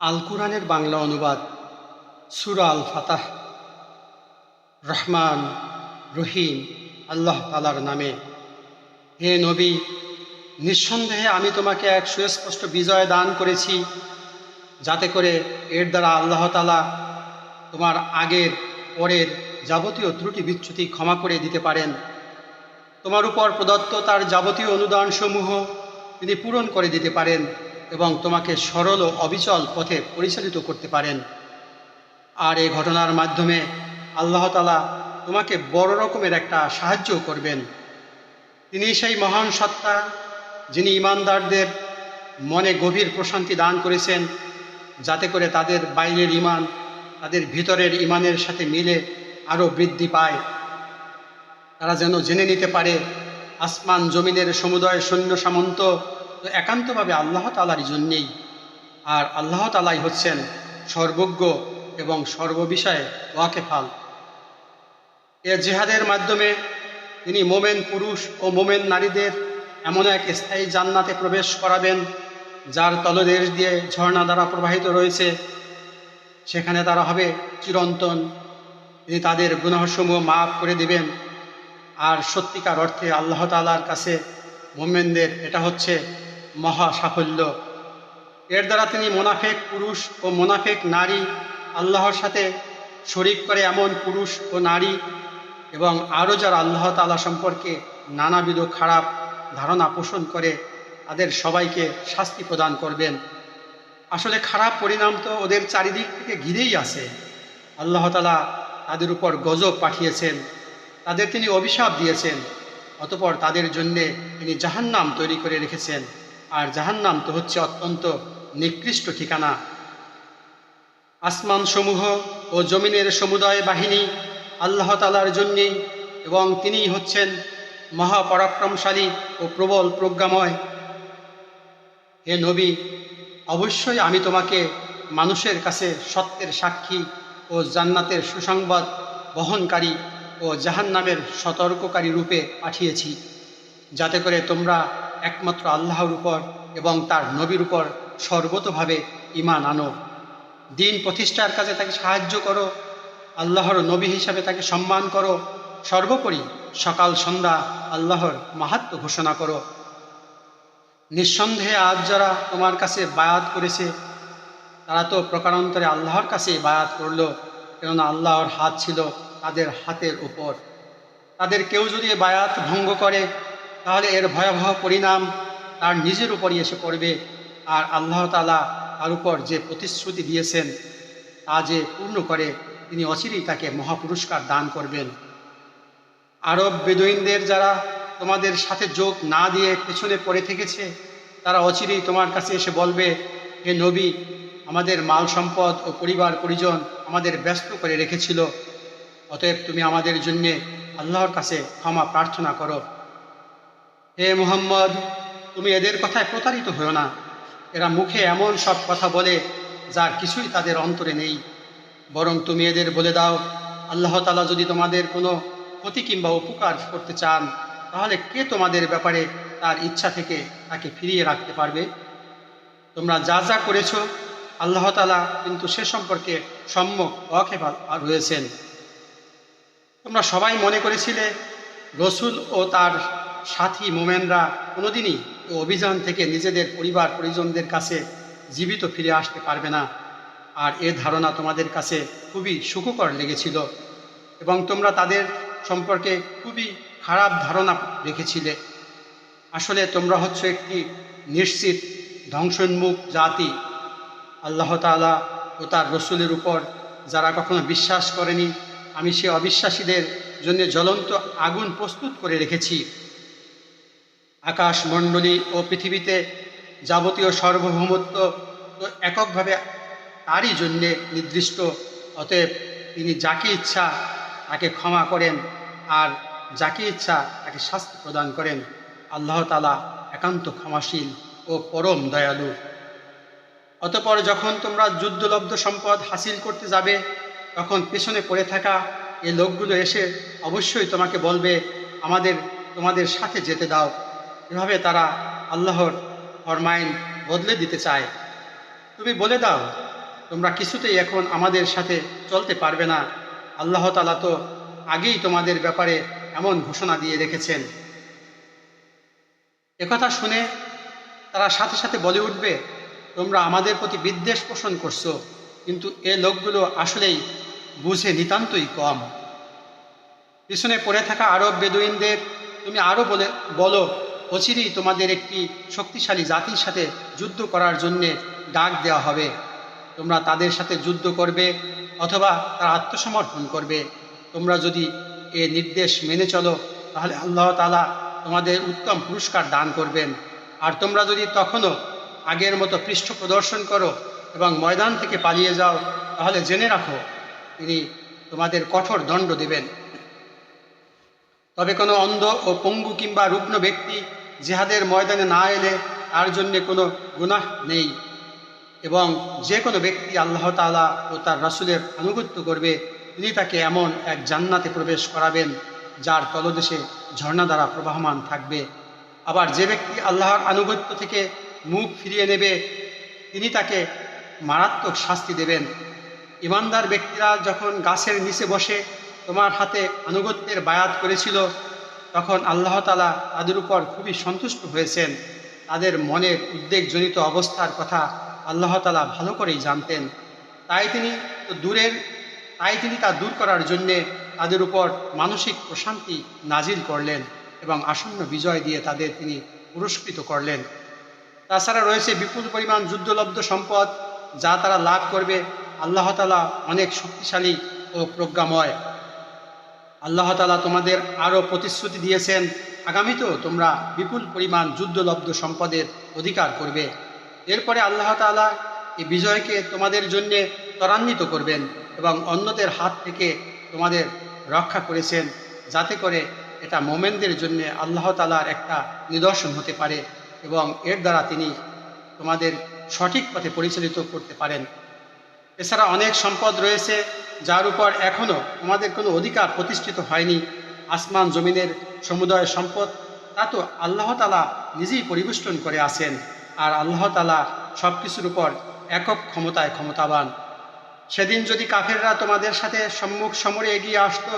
আল কোরআনের বাংলা অনুবাদ, সুরা আল ফাতাহ রহমান, রহিম, আল্লাহ তালার নামে। হে নবী, নিঃসন্দেহে আমি তোমাকে এক সুস্পষ্ট বিজয় দান করেছি, যাতে করে এর দ্বারা আল্লাহ তালা তোমার আগের, পরের যাবতীয় ত্রুটি বিচ্যুতি ক্ষমা করে দিতে পারেন। তোমার উপর প্রদত্ত তার যাবতীয় অনুদানসমূহ তিনি পূরণ করে দিতে পারেন। এবং তোমাকে সরল ও অবিচল পথে পরিচালিত করতে পারেন। আর এই ঘটনার মাধ্যমে আল্লাহ তালা তোমাকে বড় রকমের একটা সাহায্য করবেন। তিনি সেই মহান সত্তা, যিনি ইমানদারদের মনে গভীর প্রশান্তি দান করেছেন, যাতে করে তাদের বাইরের ইমান তাদের ভিতরের ইমানের সাথে মিলে আরও বৃদ্ধি পায়। তারা যেন জেনে নিতে পারে, আসমান জমিনের সমুদয় সৈন্য সামন্ত একান্তভাবে আল্লাহ তালারই জন্যেই। আর আল্লাহ তালাই হচ্ছেন সর্বজ্ঞ এবং সর্ববিষয়ে ওয়াকেফাল। এ জেহাদের মাধ্যমে তিনি মোমেন পুরুষ ও মোমেন নারীদের এমন এক স্থায়ী জান্নাতে প্রবেশ করাবেন, যার তলদেশ দিয়ে ঝর্ণা দ্বারা প্রবাহিত রয়েছে। সেখানে তারা হবে চিরন্তন। তিনি তাদের গুনাহসমূহ মাফ করে দিবেন। আর সত্যিকার অর্থে আল্লাহ তালার কাছে মোমেনদের এটা হচ্ছে মহা সাফল্য এর দ্বারা তিনি মোনাফেক পুরুষ ও মোনাফেক নারী আল্লাহর সাথে শরিক করে এমন পুরুষ ও নারী এবং আরও যারা আল্লাহ তালা সম্পর্কে নানাবিধ খারাপ ধারণা পোষণ করে, তাদের সবাইকে শাস্তি প্রদান করবেন। আসলে খারাপ পরিণাম তো ওদের চারিদিক থেকে ঘিরেই আছে। আল্লাহ তালা তাদের উপর গজব পাঠিয়েছেন, তাদের তিনি অভিশাপ দিয়েছেন, অতপর তাদের জন্যে তিনি জাহান্নাম তৈরি করে রেখেছেন। আর জাহান্নাম তো হচ্ছে অত্যন্ত নিকৃষ্ট ঠিকানা। আসমান সমূহ ও জমিনের সমুদয় বাহিনী আল্লাহ তালার জন্যেই এবং তিনিই হচ্ছেন মহাপরাক্রমশালী ও প্রবল প্রজ্ঞাময়। হে নবী, অবশ্যই আমি তোমাকে মানুষের কাছে সত্যের সাক্ষী ও জান্নাতের সুসংবাদ বহনকারী ও জাহান্নামের সতর্ককারী রূপে পাঠিয়েছি, যাতে করে তোমরা একমাত্র আল্লাহর উপর এবং তার নবীর উপর সর্বতভাবে ইমান আনো। দিন প্রতিষ্ঠার কাজে তাকে সাহায্য করো, আল্লাহর নবী হিসাবে তাকে সম্মান করো, সর্বোপরি সকাল সন্ধ্যা আল্লাহর মাহাত্ম ঘোষণা করো। নিঃসন্দেহে আজ যারা তোমার কাছে বায়াত করেছে, তারা তো প্রকারান্তরে আল্লাহর কাছে বায়াত করল, কেননা আল্লাহর হাত ছিল তাদের হাতের উপর। তাদের কেউ যদি বায়াত ভঙ্গ করে তাহলে এর ভয়াবহ পরিণাম তার নিজের উপরই এসে পড়বে। আর আল্লাহ তালা তার উপর যে প্রতিশ্রুতি দিয়েছেন, তা যে পূর্ণ করে, তিনি অচিরেই তাকে মহাপুরস্কার দান করবেন। আরব বেদুইনদের যারা তোমাদের সাথে যোগ না দিয়ে পেছনে পড়ে থেকেছে, তারা অচিরেই তোমার কাছে এসে বলবে, হে নবী, আমাদের মাল সম্পদ ও পরিবার পরিজন আমাদের ব্যস্ত করে রেখেছিল। অতএব তুমি আমাদের জন্যে আল্লাহর কাছে ক্ষমা প্রার্থনা করো। হে মুহাম্মদ, তুমি এদের কথায় প্রতারিত হও না। এরা মুখে এমন সব কথা বলে যার কিছুই তাদের অন্তরে নেই। বরং তুমি এদের বলে দাও, আল্লাহ তালা যদি তোমাদের কোনো ক্ষতি কিংবা উপকার করতে চান, তাহলে কে তোমাদের ব্যাপারে তার ইচ্ছা থেকে তাকে ফিরিয়ে রাখতে পারবে? তোমরা যা যা করেছ, আল্লাহ তালা কিন্তু সে সম্পর্কে সম্যক অখেফাল রয়েছেন। তোমরা সবাই মনে করেছিলে, রসুল ও তার সাথী মোমেনরা কোনোদিনই অভিযান থেকে নিজেদের পরিবার পরিজনদের কাছে জীবিত ফিরে আসতে পারবে না। আর এ ধারণা তোমাদের কাছে খুবই সুখকর লেগেছিল এবং তোমরা তাদের সম্পর্কে খুবই খারাপ ধারণা রেখেছিলে। আসলে তোমরা হচ্ছে একটি নিশ্চিত ধ্বংসোন্মুখ জাতি। আল্লাহ তালা ও তার রসুলের উপর যারা কখনো বিশ্বাস করেনি, আমি সে অবিশ্বাসীদের জন্য জ্বলন্ত আগুন প্রস্তুত করে রেখেছি। আকাশমণ্ডলী ও পৃথিবীতে যাবতীয় সার্বভৌমত্ব তো এককভাবে তারই জন্যে নির্দিষ্ট, অতএব তিনি যাকে ইচ্ছা তাকে ক্ষমা করেন আর যাকে ইচ্ছা তাকে শাস্তি প্রদান করেন। আল্লাহ তালা একান্ত ক্ষমাশীল ও পরম দয়ালু। অতপর যখন তোমরা যুদ্ধলব্ধ সম্পদ হাসিল করতে যাবে, তখন পেছনে পড়ে থাকা এই লোকগুলো এসে অবশ্যই তোমাকে বলবে, আমাদের, তোমাদের সাথে যেতে দাও। এভাবে তারা আল্লাহর ফরমাইন বদলে দিতে চায়। তুমি বলে দাও, তোমরা কিছুতেই এখন আমাদের সাথে চলতে পারবে না। আল্লাহ তালা তো আগেই তোমাদের ব্যাপারে এমন ঘোষণা দিয়ে রেখেছেন। একথা শুনে তারা সাথে সাথে বলে উঠবে, তোমরা আমাদের প্রতি বিদ্বেষ পোষণ করছ, কিন্তু এ লোকগুলো আসলেই বুঝে নিতান্তই কম। পিছনে পড়ে থাকা আরব বেদুইনদের, তুমি আরও বলে, বলো অচিরেই তোমাদের একটি শক্তিশালী জাতির সাথে যুদ্ধ করার জন্যে ডাক দেওয়া হবে। তোমরা তাদের সাথে যুদ্ধ করবে অথবা তারা আত্মসমর্পণ করবে। তোমরা যদি এ নির্দেশ মেনে চলো, তাহলে আল্লাহ তালা তোমাদের উত্তম পুরস্কার দান করবেন। আর তোমরা যদি তখনও আগের মতো পৃষ্ঠ প্রদর্শন করো এবং ময়দান থেকে পালিয়ে যাও, তাহলে জেনে রাখো, তিনি তোমাদের কঠোর দণ্ড দেবেন। তবে কোনো অন্ধ ও পঙ্গু কিংবা রুগ্ন ব্যক্তি জেহাদের ময়দানে না এলে তার জন্যে কোনো গুনাহ নেই। এবং যে কোনো ব্যক্তি আল্লাহ তাআলা ও তার রাসূলের আনুগত্য করবে, তিনি তাকে এমন এক জান্নাতে প্রবেশ করাবেন, যার তলদেশে ঝর্ণা দ্বারা প্রবাহমান থাকবে। আবার যে ব্যক্তি আল্লাহর আনুগত্য থেকে মুখ ফিরিয়ে নেবে, তিনি তাকে মারাত্মক শাস্তি দেবেন। ইমানদার ব্যক্তিরা যখন গাছের নিচে বসে তোমার হাতে আনুগত্যের বায়াত করেছিল তখন আল্লাহ তালা তাদের উপর খুবই সন্তুষ্ট হয়েছেন। তাদের মনের উদ্বেগজনিত অবস্থার কথা আল্লাহ তালা ভালো করেই জানতেন। তাই তিনি দূরের, তাই তিনি তা দূর করার জন্যে তাদের উপর মানসিক প্রশান্তি নাজিল করলেন এবং আসন্ন বিজয় দিয়ে তাদের তিনি পুরস্কৃত করলেন। তাছাড়া রয়েছে বিপুল পরিমাণ যুদ্ধলব্ধ সম্পদ যা তারা লাভ করবে। আল্লাহ তালা অনেক শক্তিশালী ও প্রজ্ঞাময়। আল্লাহ তালা তোমাদের আরও প্রতিশ্রুতি দিয়েছেন। আগামীতেও তোমরা বিপুল পরিমাণ যুদ্ধলব্ধ সম্পদের অধিকার করবে। এরপরে আল্লাহ তালা এই বিজয়কে তোমাদের জন্যে ত্বরান্বিত করবেন এবং অন্যদের হাত থেকে তোমাদের রক্ষা করেছেন, যাতে করে এটা মোমেনদের জন্যে আল্লাহ তালার একটা নিদর্শন হতে পারে এবং এর দ্বারা তিনি তোমাদের সঠিক পথে পরিচালিত করতে পারেন। এছাড়া অনেক সম্পদ রয়েছে যার উপর এখনও তোমাদের কোনো অধিকার প্রতিষ্ঠিত হয়নি। আসমান জমিনের সমুদয় সম্পদ, তা তো আল্লাহ তালা নিজেই পরিবেষ্টন করে আসেন আর আল্লাহ তালা সব কিছুর উপর একক ক্ষমতায় ক্ষমতাবান। সেদিন যদি কাফেররা তোমাদের সাথে সম্মুখ সমরে এগিয়ে আসতো,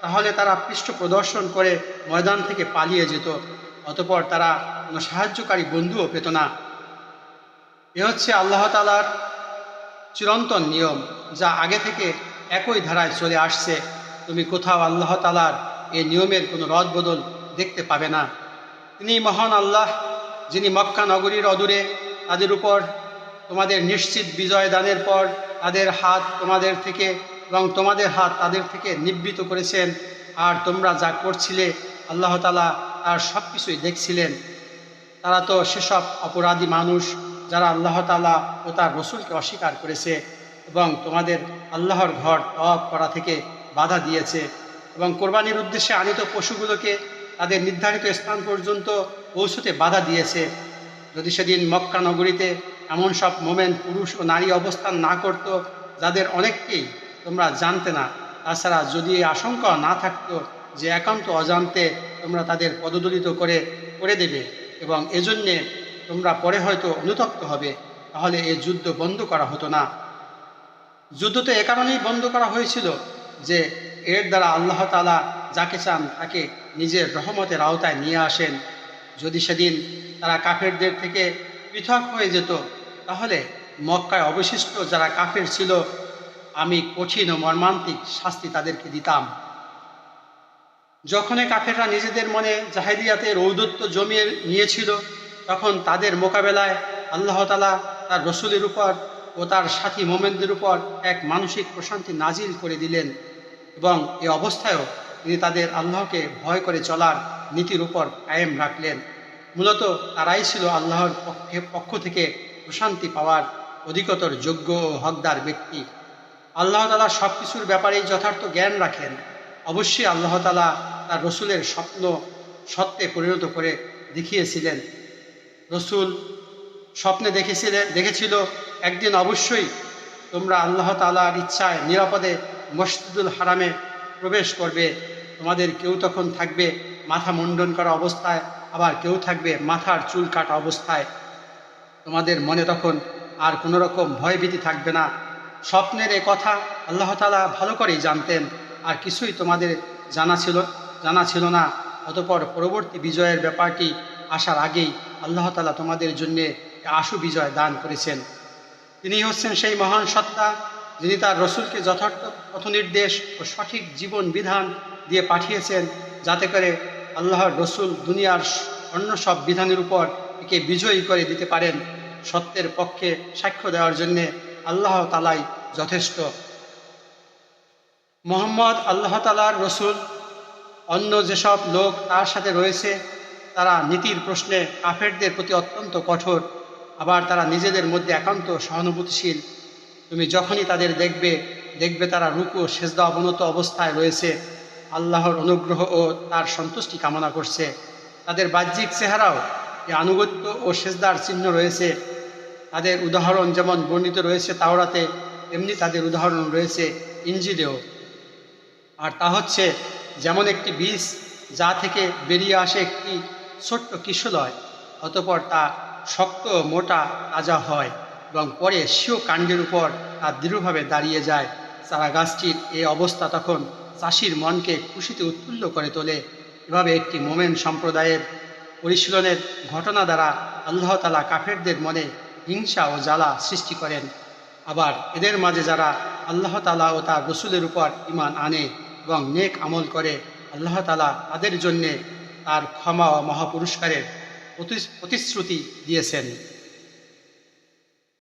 তাহলে তারা পৃষ্ঠ প্রদর্শন করে ময়দান থেকে পালিয়ে যেত, অতপর তারা কোনো সাহায্যকারী বন্ধুও পেত না। এ হচ্ছে আল্লাহ তালার চিরন্তন নিয়ম, যা আগে থেকে একই ধারায় চলে আসছে, তুমি কোথাও আল্লাহ তালার এই নিয়মের কোনো রদবদল দেখতে পাবে না। তিনি মহান আল্লাহ, যিনি মক্কা নগরীর অদূরে তাদের উপর তোমাদের নিশ্চিত বিজয় দানের পর তাদের হাত তোমাদের থেকে এবং তোমাদের হাত তাদের থেকে নিবৃত করেছেন। আর তোমরা যা করছিলে, আল্লাহ তালা তার সব কিছুই দেখছিলেন। তারা তো সেসব অপরাধী মানুষ যারা আল্লাহ তালা ও তার রসুলকে অস্বীকার করেছে। এবং তোমাদের আল্লাহর ঘর তওয়াব করা থেকে বাধা দিয়েছে এবং কোরবানির উদ্দেশ্যে আনিত পশুগুলোকে তাদের নির্ধারিত স্থান পর্যন্ত পৌঁছতে বাধা দিয়েছে। যদি সেদিন মক্কা নগরীতে এমন সব মোমেন পুরুষ ও নারী অবস্থান না করত, যাদের অনেককেই তোমরা জানতে না, তাছাড়া যদি আশঙ্কা না থাকতো যে একান্ত অজান্তে তোমরা তাদের পদদলিত করে করে দেবে এবং এজন্যে তোমরা পরে হয়তো অনুতপ্ত হবে, তাহলে এই যুদ্ধ বন্ধ করা হতো না। যুদ্ধ তো এ কারণেই বন্ধ করা হয়েছিল যে এর দ্বারা আল্লাহ তালা যাকে চান তাকে নিজের রহমতের আওতায় নিয়ে আসেন। যদি সেদিন তারা কাফেরদের থেকে পৃথক হয়ে যেত, তাহলে মক্কায় অবশিষ্ট যারা কাফের ছিল, আমি কঠিন ও মর্মান্তিক শাস্তি তাদেরকে দিতাম। যখনই কাফেররা নিজেদের মনে জাহেদিয়াতের ঔদত্য জমিয়ে নিয়েছিল, তখন তাদের মোকাবেলায় আল্লাহ তালা তার রসুলের উপর ও তার সাথী মোমেনদের উপর এক মানসিক প্রশান্তি নাজিল করে দিলেন এবং এ অবস্থায়ও তিনি তাদের আল্লাহকে ভয় করে চলার নীতির উপর কায়েম রাখলেন। মূলত তারাই ছিল আল্লাহর পক্ষে, পক্ষ থেকে প্রশান্তি পাওয়ার অধিকতর যোগ্য ও হকদার ব্যক্তি। আল্লাহ তালা সব কিছুর ব্যাপারেই যথার্থ জ্ঞান রাখেন। অবশ্যই আল্লাহ তালা তার রসুলের স্বপ্ন সত্যে পরিণত করে দেখিয়েছিলেন। রসুল স্বপ্নে দেখেছিলেন দেখেছিল, একদিন অবশ্যই তোমরা আল্লাহ তালার ইচ্ছায় নিরাপদে মসজিদুল হারামে প্রবেশ করবে। তোমাদের কেউ তখন থাকবে মাথা মুন্ডন করা অবস্থায়, আবার কেউ থাকবে মাথার চুল কাটা অবস্থায়। তোমাদের মনে তখন আর কোনো রকম ভয়ভীতি থাকবে না। স্বপ্নের এ কথা আল্লাহ তালা ভালো করেই জানতেন, আর কিছুই তোমাদের জানা ছিল জানা ছিল না। অতপর পরবর্তী বিজয়ের ব্যাপারটি আসার আগেই আল্লাহ তালা তোমাদের জন্যে আশু বিজয় দান করেছেন। তিনি হচ্ছেন সেই মহান সত্তা, যিনি তার রসুলকে যথার্থ পথনির্দেশ ও সঠিক জীবন বিধান দিয়ে পাঠিয়েছেন, যাতে করে আল্লাহর রসুল দুনিয়ার অন্য সব বিধানের উপর একে বিজয়ী করে দিতে পারেন। সত্যের পক্ষে সাক্ষ্য দেওয়ার জন্যে আল্লাহ তালাই যথেষ্ট। মোহাম্মদ আল্লাহ তালার রসুল, অন্য যেসব লোক তার সাথে রয়েছে, তারা নীতির প্রশ্নে কাফেরদের প্রতি অত্যন্ত কঠোর। আবার তারা নিজেদের মধ্যে একান্ত সহানুভূতিশীল। তুমি যখনই তাদের দেখবে দেখবে তারা রুকু ও সেজদা অবনত অবস্থায় রয়েছে। আল্লাহর অনুগ্রহ ও তার সন্তুষ্টি কামনা করছে। তাদের বাহ্যিক চেহারাও এ আনুগত্য ও সেজদার চিহ্ন রয়েছে। তাদের উদাহরণ যেমন বর্ণিত রয়েছে তাওরাতে, তেমনি তাদের উদাহরণ রয়েছে ইঞ্জিলেও আর তা হচ্ছে যেমন একটি বীজ যা থেকে বেরিয়ে আসে একটি ছোট্ট কিশলয় অতপর তা শক্ত মোটা তাজা হয় এবং পরে স্বীয় কাণ্ডের উপর তা দৃঢ়ভাবে দাঁড়িয়ে যায়। চারা গাছটির এই অবস্থা তখন চাষির মনকে খুশিতে উৎফুল্ল করে তোলে। এভাবে একটি মোমেন সম্প্রদায়ের পরিশীলনের ঘটনা দ্বারা আল্লাহ তালা কাফেরদের মনে হিংসা ও জ্বালা সৃষ্টি করেন। আবার এদের মাঝে যারা আল্লাহ তালা ও তার রসুলের উপর ইমান আনে এবং নেক আমল করে আল্লাহ তালা তাদের জন্যে তার ক্ষমা ও মহাপুরস্কারের প্রতিশ্রুতি দিয়েছেন।